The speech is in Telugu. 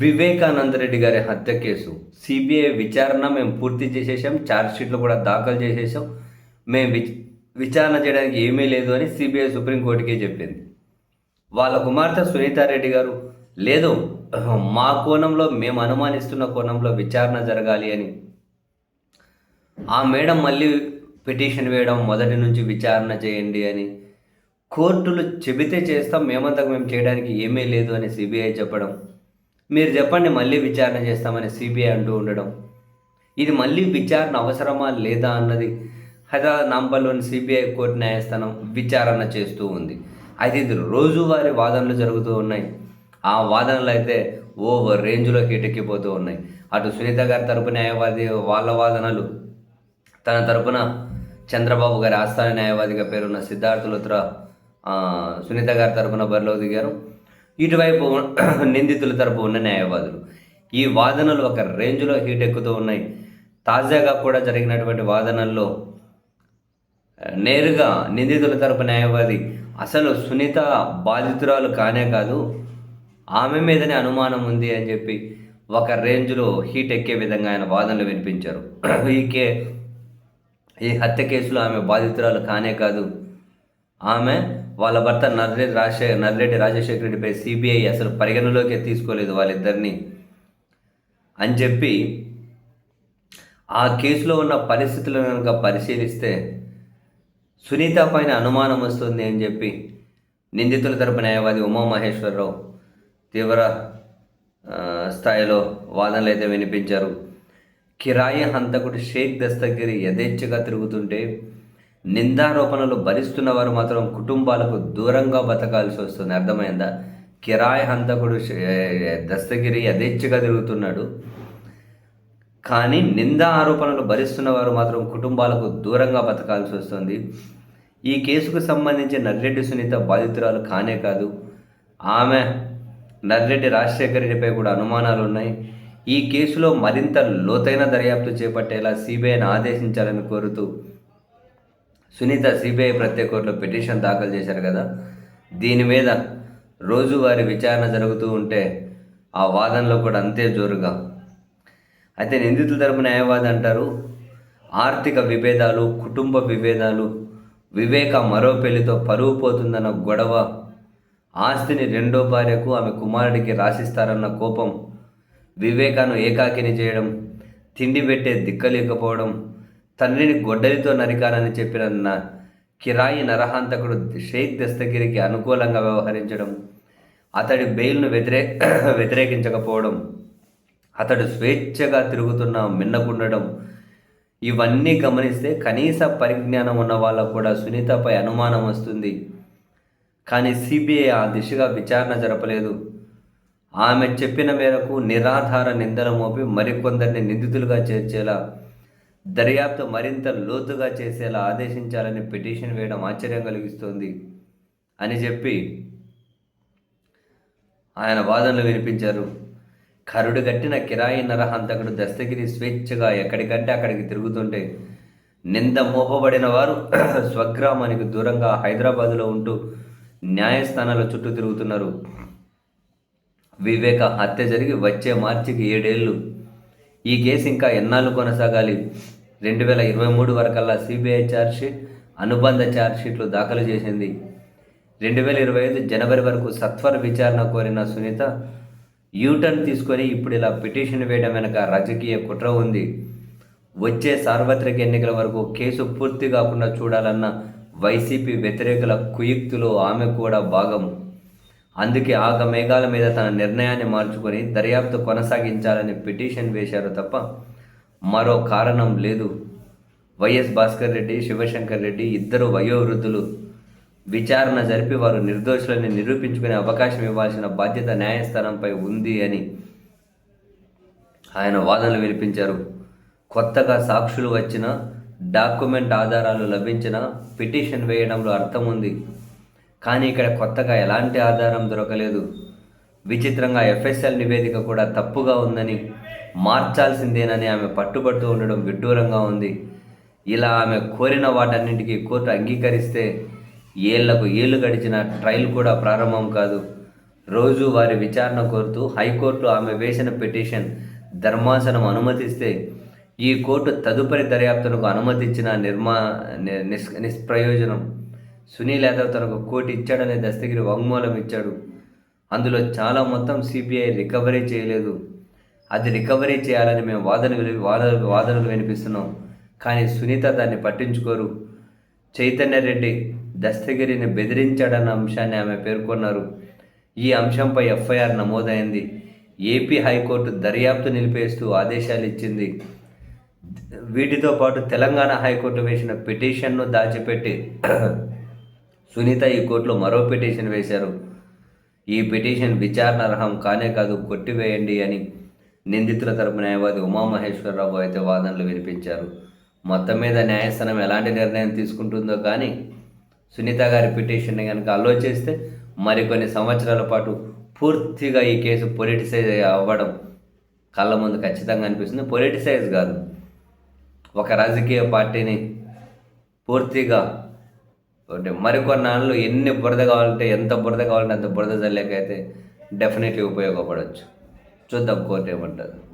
వివేకానంద రెడ్డి గారి హత్య కేసు. సిబిఐ విచారణ మేము పూర్తి చేసేసాం ఛార్జ్షీట్లు కూడా దాఖలు చేసేసాం మేము విచ్ విచారణ చేయడానికి ఏమీ లేదు అని సిబిఐ సుప్రీంకోర్టుకే చెప్పింది. వాళ్ళ కుమార్తె సునీతారెడ్డి గారు లేదు మా కోణంలో మేము అనుమానిస్తున్న కోణంలో విచారణ జరగాలి అని. ఆ మేడం మళ్ళీ పిటిషన్ వేయడం మొదటి నుంచి విచారణ చేయండి అని. కోర్టులు చెబితే చేస్తాం మేమంతకు మేము చేయడానికి ఏమీ లేదు అని సిబిఐ చెప్పడం. మీరు చెప్పండి మళ్ళీ విచారణ చేస్తామని సిబిఐ అంటూ ఉండడం. ఇది మళ్ళీ విచారణ అవసరమా లేదా అన్నది హైదరాబాద్ నాంపల్లిలోని సిబిఐ కోర్టు న్యాయస్థానం విచారణ చేస్తూ ఉంది. అయితే ఇది రోజువారీ వాదనలు జరుగుతూ ఉన్నాయి. ఆ వాదనలు అయితే ఓవర్ రేంజ్లో హీటెక్కిపోతూ ఉన్నాయి. అటు సునీత గారి తరపు న్యాయవాది వాళ్ళ వాదనలు తన తరపున చంద్రబాబు గారి ఆస్థాన న్యాయవాదిగా పేరున్న సిద్ధార్థ లుత్రా సునీత గారి తరపున బరిలో దిగారు. ఇటువైపు నిందితుల తరపు ఉన్న న్యాయవాదులు. ఈ వాదనలు ఒక రేంజ్లో హీట్ ఎక్కుతూ ఉన్నాయి. తాజాగా కూడా జరిగినటువంటి వాదనల్లో నేరుగా నిందితుల తరపు న్యాయవాది అసలు సునీత బాధితురాలు కానే కాదు ఆమె మీదనే అనుమానం ఉంది అని చెప్పి ఒక రేంజ్లో హీట్ ఎక్కే విధంగా ఆయన వాదనలు వినిపించారు. ఈ కే ఈ హత్య కేసులో ఆమె బాధితురాలు కానే కాదు. ఆమె వాళ్ళ భర్త నర్రెడ్డి రాజశే నర్రెడ్డి రాజశేఖర రెడ్డిపై సిబిఐ అసలు పరిగణలోకి తీసుకోలేదు వాళ్ళిద్దరిని అని చెప్పి ఆ కేసులో ఉన్న పరిస్థితులను కనుక పరిశీలిస్తే సునీత పైన అనుమానం వస్తుంది అని చెప్పి నిందితుల తరపు న్యాయవాది ఉమామహేశ్వరరావు తీవ్ర స్థాయిలో వాదనలు అయితే వినిపించారు. కిరాయి హంతకుడు షేక్ దస్తగిరి యథేచ్ఛగా తిరుగుతుంటే నిందారోపణలు భరిస్తున్న వారు మాత్రం కుటుంబాలకు దూరంగా బతకాల్సి వస్తుంది. అర్థమైందా? కిరాయి హంతకుడు దస్తగిరి యథేచ్ఛగా తిరుగుతున్నాడు. కానీ నిందా ఆరోపణలు భరిస్తున్న వారు మాత్రం కుటుంబాలకు దూరంగా బతకాల్సి వస్తుంది. ఈ కేసుకు సంబంధించి నర్రెడ్డి సునీత బాధితురాలు కానే కాదు. ఆమె నర్రెడ్డి రాజశేఖర రెడ్డిపై కూడా అనుమానాలు ఉన్నాయి ఈ కేసులో మరింత లోతైన దర్యాప్తు చేపట్టేలా సిబిఐని ఆదేశించాలని కోరుతూ సునీత సిబిఐ ప్రత్యేక కోర్టులో పిటిషన్ దాఖలు చేశారు కదా? దీని మీద రోజువారి విచారణ జరుగుతూ ఉంటే ఆ వాదనలో కూడా అంతే జోరుగా. అయితే నిందితుల తరపు న్యాయవాది అంటారు ఆర్థిక విభేదాలు కుటుంబ విభేదాలు వివేక మరో పెళ్ళితో పరువు పోతుందన్న గొడవ ఆస్తిని రెండో భార్యకు ఆమె కుమారుడికి రాసిస్తారన్న కోపం వివేకాను ఏకాకిని చేయడం తిండి పెట్టే దిక్కలేకపోవడం తండ్రిని గొడ్డలితో నరికానని చెప్పిన కిరాయి నరహంతకుడు షేక్ దస్తగిరికి అనుకూలంగా వ్యవహరించడం అతడి బెయిల్ను వ్యతిరే వ్యతిరేకించకపోవడం అతడు స్వేచ్ఛగా తిరుగుతున్న మిన్నకుండడం ఇవన్నీ గమనిస్తే కనీస పరిజ్ఞానం ఉన్న వాళ్ళకు కూడా సునీతపై అనుమానం వస్తుంది. కానీ సిబిఐ ఆ దిశగా విచారణ జరపలేదు. ఆమె చెప్పిన మేరకు నిరాధార నిందలు మోపి మరికొందరిని నిందితులుగా చేర్చేలా దర్యాప్తు మరింత లోతుగా చేసేలా ఆదేశించాలని పిటిషన్ వేయడం ఆశ్చర్యం కలిగిస్తోంది అని చెప్పి ఆయన వాదనలు వినిపించారు. కరుడు కట్టిన కిరాయి నరహంతకుడు దస్తగిరి స్వేచ్ఛగా ఎక్కడికంటే అక్కడికి తిరుగుతుంటే నింద మోపబడిన వారు స్వగ్రామానికి దూరంగా హైదరాబాదులో ఉంటూ న్యాయస్థానాల చుట్టూ తిరుగుతున్నారు. వివేక హత్య జరిగి వచ్చే మార్చికి ఏడేళ్ళు ఈ కేసు ఇంకా ఎన్నాళ్ళు కొనసాగాలి? రెండు వేల ఇరవై మూడు వరకల్లా సిబిఐ ఛార్జ్షీట్ అనుబంధ ఛార్జ్షీట్లు దాఖలు చేసింది. రెండు వేల ఇరవై ఐదు జనవరి వరకు సత్వర విచారణ కోరిన సునీత యూటర్న్ తీసుకొని ఇప్పుడు ఇలా పిటిషన్ వేయడం వెనక రాజకీయ కుట్ర ఉంది. వచ్చే సార్వత్రిక ఎన్నికల వరకు కేసు పూర్తి కాకుండా చూడాలన్న వైసీపీ వ్యతిరేకుల కుయుక్తులు ఆమె కూడా భాగం. అందుకే ఆగ మేఘాల మీద తన నిర్ణయాన్ని మార్చుకొని దర్యాప్తు కొనసాగించాలని పిటిషన్ వేశారు తప్ప మరో కారణం లేదు. వైఎస్ భాస్కర్ రెడ్డి శివశంకర్ రెడ్డి ఇద్దరు వయోవృద్ధులు. విచారణ జరిపి వారు నిర్దోషులని నిరూపించుకునే అవకాశం ఇవ్వాల్సిన బాధ్యత న్యాయస్థానంపై ఉంది అని ఆయన వాదనలు వినిపించారు. కొత్తగా సాక్షులు వచ్చిన డాక్యుమెంట్ ఆధారాలు లభించిన పిటిషన్ వేయడంలో అర్థం ఉంది. కానీ ఇక్కడ కొత్తగా ఎలాంటి ఆధారం దొరకలేదు. విచిత్రంగా ఎఫ్ఎస్ఎల్ నివేదిక కూడా తప్పుగా ఉందని మార్చాల్సిందేనని ఆమె పట్టుబడుతూ ఉండడం విడ్డూరంగా ఉంది. ఇలా ఆమె కోరిన వాటన్నింటికీ కోర్టు అంగీకరిస్తే ఏళ్ళకు ఏళ్ళు గడిచిన ట్రయల్ కూడా ప్రారంభం కాదు. రోజు వారి విచారణ కోరుతూ హైకోర్టు ఆమె వేసిన పిటిషన్ ధర్మాసనం అనుమతిస్తే ఈ కోర్టు తదుపరి దర్యాప్తునకు అనుమతించిన నిర్మా నిస్ నిష్ప్రయోజనం. సునీల్ యాదవ్ తనకు కోర్టు ఇచ్చాడనే దస్తగిరి వాంగ్మూలం ఇచ్చాడు. అందులో చాలా మొత్తం సిబిఐ రికవరీ చేయలేదు. అది రికవరీ చేయాలని మేము వాదన వాదనలు వాదనలు వినిపిస్తున్నాం. కానీ సునీత దాన్ని పట్టించుకోరు. చైతన్య రెడ్డి దస్తగిరిని బెదిరించాడన్న అంశాన్ని ఆమె పేర్కొన్నారు. ఈ అంశంపై ఎఫ్ఐఆర్ నమోదైంది. ఏపీ హైకోర్టు దర్యాప్తు నిలిపేస్తూ ఆదేశాలు ఇచ్చింది. వీటితో పాటు తెలంగాణ హైకోర్టు వేసిన పిటిషన్ను దాచిపెట్టి సునీత ఈ కోర్టులో మరో పిటిషన్ వేశారు. ఈ పిటిషన్ విచారణార్హం కానే కాదు కొట్టివేయండి అని నిందితుల తరపు న్యాయవాది ఉమామహేశ్వరరావు అయితే వాదనలు వినిపించారు. మొత్తం మీద న్యాయస్థానం ఎలాంటి నిర్ణయం తీసుకుంటుందో కానీ సునీత గారి పిటిషన్ని కనుక అలో చేస్తే మరికొన్ని సంవత్సరాల పాటు పూర్తిగా ఈ కేసు పొలిటిసైజ్ అవ్వడం కళ్ళ ముందు ఖచ్చితంగా అనిపిస్తుంది. పొలిటిసైజ్ కాదు. ఒక రాజకీయ పార్టీని పూర్తిగా అంటే మరికొన్నాళ్ళు ఎన్ని బురద కావాలంటే ఎంత బురద కావాలంటే అంత బురద చల్లేకైతే డెఫినెట్లీ ఉపయోగపడవచ్చు ચૌદ કોટે મંડળ